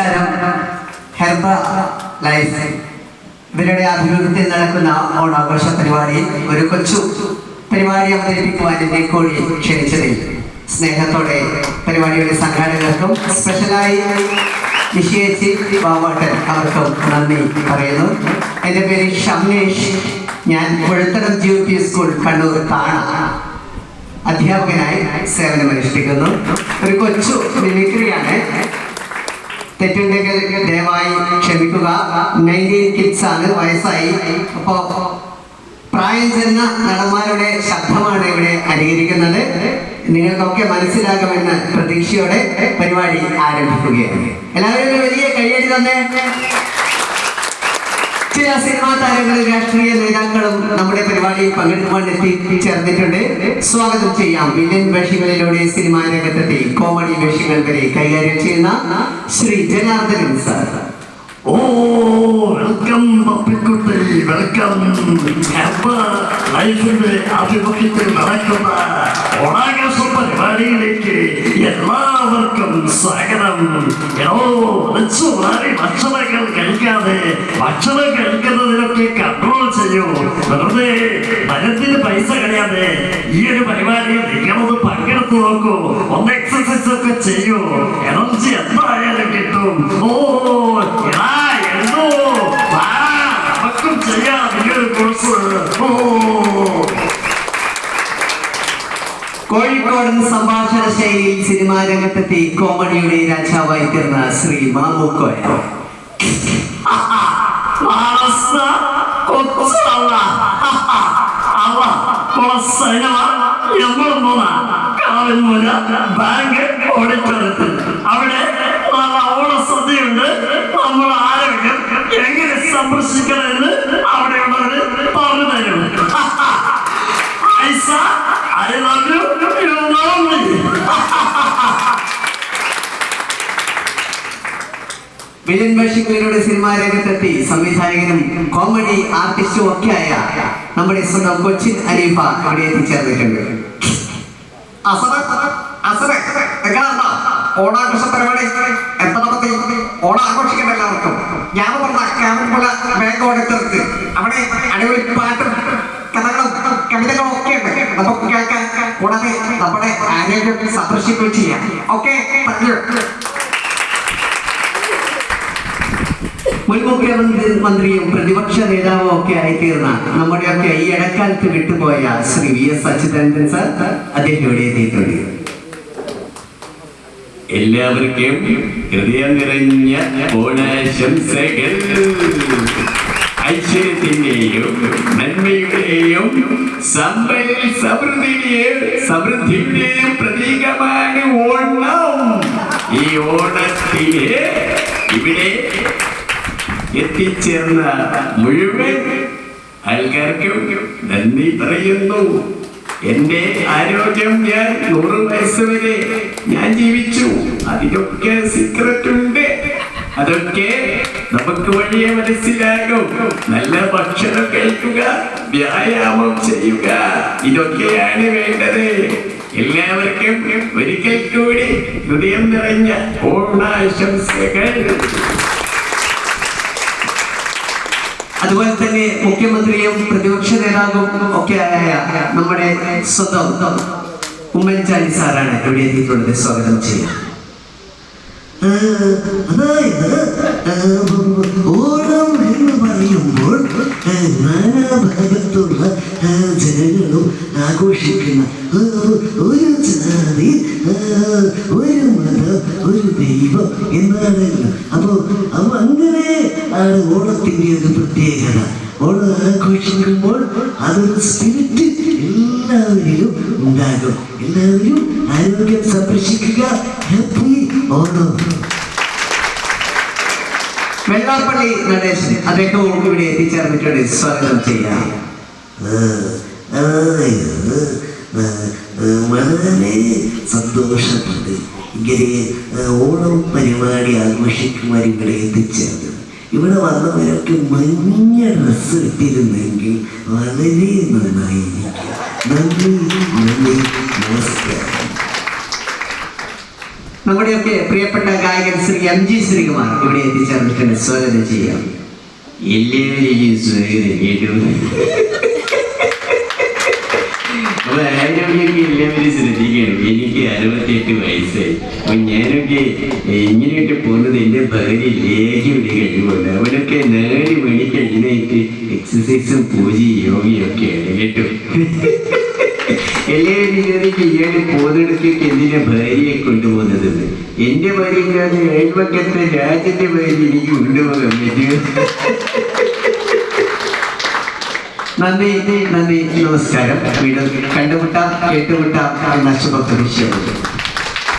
നമസ്കാരം. Herbalife. ഇവരുടെ ആഭിമുഖ്യത്തിൽ നടക്കുന്ന ഓണാഘോഷ പരിപാടി ഒരു കൊച്ചു പരിപാടി അവതരിപ്പിക്കുവാൻ എന്നെ ക്ഷണിച്ചതിൽ സ്നേഹത്തോടെ പരിപാടിയുടെ സംഘാടകർക്കും സ്പെഷ്യലായി നിശ്ചയിച്ച് ബാബാട്ടൻ അവർക്കും നന്ദി പറയുന്നു. എന്റെ പേര് ഷംനേഷ്. ഞാൻ Kozhuthadam G P school Kannur താണ. അധ്യാപകനായി സേവനമനുഷ്ഠിക്കുന്നു. ഒരു കൊച്ചു മിമിക്രിയാണ് തെറ്റുണ്ടെങ്കിൽ ദയവായി ക്ഷമിക്കുക. നയന്റീൻ കിഡ്സ് ആണ് വയസ്സായി. അപ്പോ പ്രായം ചെന്ന നടന്മാരുടെ ശബ്ദമാണ് ഇവിടെ അനുകരിക്കുന്നത് നിങ്ങൾക്കൊക്കെ മനസ്സിലാകുമെന്ന് പ്രതീക്ഷയോടെ പരിപാടി ആരംഭിക്കുകയാണ്. എല്ലാവരും വലിയ കയ്യടി തന്നെ. ചില സിനിമാ താരങ്ങളും രാഷ്ട്രീയ നേതാക്കളും നമ്മുടെ പരിപാടിയിൽ പങ്കെടുക്കുവാൻ എത്തി ചേർന്നിട്ടുണ്ട് സ്വാഗതം ചെയ്യാം. വില്ലൻ വേഷങ്ങളിലൂടെ സിനിമാ രംഗത്തെത്തി. കോമഡി വേഷങ്ങൾ വരെ കൈകാര്യം ചെയ്യുന്ന ശ്രീ ജനാർദ്ദനൻ സാർ. ഓ വെൽക്കം പപ്പിക്കുട്ടി വെൽക്കം ലൈഫിന്റെ ആഭിമുഖ്യത്തിൽ നടക്കുന്ന ഓണാഘോഷ പരിപാടിയിലേക്ക് എല്ലാവർക്കും സ്വാഗതം. വിളിച്ചു മാറി ഭക്ഷണങ്ങൾ കഴിക്കാതെ ഭക്ഷണം കഴിക്കുന്നതിനൊക്കെ കൺട്രോൾ ചെയ്യൂ. വെറുതെ മരത്തിന് പൈസ കളയാതെ ഈ ഒരു പരിപാടിയിൽ നിങ്ങളൊന്ന് പങ്കെടുത്തു കോഴിക്കോടൻ സംഭാഷണ ശൈലിയിൽ സിനിമാ രംഗത്തെത്തി കോമഡിയുടെ രാജാവായി തീർന്ന ശ്രീ മാമുക്കോയ കോയ ഓഡിറ്റോറിയത്തിൽ. അവിടെ നല്ല ഓണസദ്യയുണ്ട്. നമ്മൾ ആരോഗ്യം എങ്ങനെ സംരക്ഷിക്കണമെന്ന് വില്ലൻ വേഷങ്ങളിലൂടെ സിനിമാ രംഗത്തെത്തി സംവിധായകനും കോമഡി ആർട്ടിസ്റ്റും ഒക്കെയായ നമ്മുടെ സ്വന്തം കൊച്ചിൻ അരീഫ ഇവിടെ എത്തിച്ചേർന്നിട്ടുണ്ട്. ഓണാഘോഷ പരിപാടി എത്രാമത്തെ ഓണം എല്ലാവർക്കും. ഞാൻ പറഞ്ഞ ക്യാമറ ബാങ്ക് ഓഡിറ്റർക്ക് അവിടെ അടിപൊളി പാട്ടും കഥകളും കവിതകളും ഒക്കെ ഉണ്ട്. നമുക്ക് കേൾക്കാൻ കൂടാതെ നമ്മുടെ ആരോഗ്യം സംരക്ഷിക്കുകയും ചെയ്യാം. ഓക്കെ താങ്ക് മുൻ മുഖ്യമന്ത്രി മന്ത്രിയും പ്രതിപക്ഷ നേതാവും ഒക്കെ ആയിത്തീർന്ന നമ്മുടെയൊക്കെ ഈ ഇടക്കാലത്ത് വിട്ടുപോയ Shri V S Achuthanandan sir അദ്ദേഹം ഇവിടെ എത്തിയിട്ടുണ്ട്. എല്ലാവർക്കും ഹൃദയം നിറഞ്ഞ ഓണാശംസകൾ. ഐശ്വര്യത്തിന്റെയും നന്മയുടെയും സമ്പൽ സമൃദ്ധിയുടെയും സമൃദ്ധിയുടെയും പ്രതീകമാണ് ഓണം. ഈ ഓണത്തിന് ഇവിടെ എത്തിച്ചേർന്ന മുഴുവൻ ആൾക്കാർക്കും നന്ദി പറയുന്നു. എന്റെ ആരോഗ്യം ഞാൻ നൂറ് വയസ്സ് വരെ ഞാൻ ജീവിച്ചു. അതിനൊക്കെ സീക്രട്ട് ഉണ്ട്. അതൊക്കെ നമുക്ക് വഴിയെ മനസ്സിലാകും. നല്ല ഭക്ഷണം കഴിക്കുക വ്യായാമം ചെയ്യുക ഇതൊക്കെയാണ് വേണ്ടത്. എല്ലാവർക്കും ഒരിക്കൽ കൂടി ഹൃദയം നിറഞ്ഞ ഓണാശംസകൾ അതുപോലെ തന്നെ മുഖ്യമന്ത്രിയും പ്രതിപക്ഷ നേതാവും ഒക്കെ ആയ നമ്മുടെ സ്വന്തം ഉമ്മൻചാണ്ടി സാറാണ് ഇവിടെ എത്തിയിട്ടുള്ളത്. സ്വാഗതം ചെയ്യാം. അതായത് ഓണം എന്ന് പറയുമ്പോൾ നാനാഭാഗത്തുള്ള ജനങ്ങളും ആഘോഷിക്കുന്ന ഒരു ജാതി ഒരു മതം ഒരു ദൈവം എന്നാണല്ലോ അപ്പോ അപ്പൊ അങ്ങനെ ആണ് ഓണത്തിന്റെ ഒരു പ്രത്യേകത. ഓണം ആഘോഷിക്കുമ്പോൾ അതൊരു സ്പിരിറ്റ് എല്ലാവരിലും ഉണ്ടാകും. എല്ലാവരും ആരോഗ്യം സംരക്ഷിക്കുക ഹാപ്പി ഓണം വെള്ളാപ്പള്ളി നടേശൻ അദ്ദേഹവും ഇവിടെ എത്തിച്ചേർന്നിട്ടുണ്ട്. സ്വാഗതം ചെയ്യാം. വളരെ സന്തോഷമുണ്ട് ഇങ്ങനെ ഓണം പരിപാടി ആഘോഷിക്കുവാൻ ഇവിടെ എത്തിച്ചേർന്നത് ഇവിടെ വന്നവരൊക്കെ മഞ്ഞ ഡ്രസ്സ് ഇട്ടിരുന്നെങ്കിൽ വളരെ നന്നായിരിക്കും നന്ദി നന്ദി നമസ്കാരം. നമ്മുടെയൊക്കെ പ്രിയപ്പെട്ട ഗായകൻ ശ്രീ എം ജി ശ്രീകുമാർ ഇവിടെ എത്തിച്ചേർന്നിട്ടുണ്ട്. സ്വാഗതം ചെയ്യാം. എല്ലാവരെയും സ്വാഗതം. കേട്ടു? ആരോഗ്യമൊക്കെ എല്ലാവരും ശ്രദ്ധിക്കണം എനിക്ക് അറുപത്തെട്ട് വയസ്സായി. അപ്പൊ ഞാനൊക്കെ ഇങ്ങനെയൊക്കെ പോകുന്നത് എന്റെ പകുതി ലേഖയുടെ കഴിവുണ്ട് അവനൊക്കെ നാല് മണി കഴിഞ്ഞിട്ട് എക്സസൈസും പൂജയും യോഗയൊക്കെയാണ് കേട്ടോ. എല്ലാവരും വിചാരിക്കും ഇയാൾ പോകുന്നിടത്തേക്ക് എന്തിനാ ഭാര്യയെ കൊണ്ടുപോകുന്നത് എന്റെ ഭാര്യ അയൽവക്കത്തെ രാജ്യത്തെ ഭാര്യ എനിക്ക് കൊണ്ടുപോകാൻ പറ്റുമോ നന്ദി നന്ദി നമസ്കാരം. വീണ്ടും കണ്ടുമുട്ടാം കേട്ടുമുട്ടാം. എന്ന ശുഭപ്രതീക്ഷയോടെ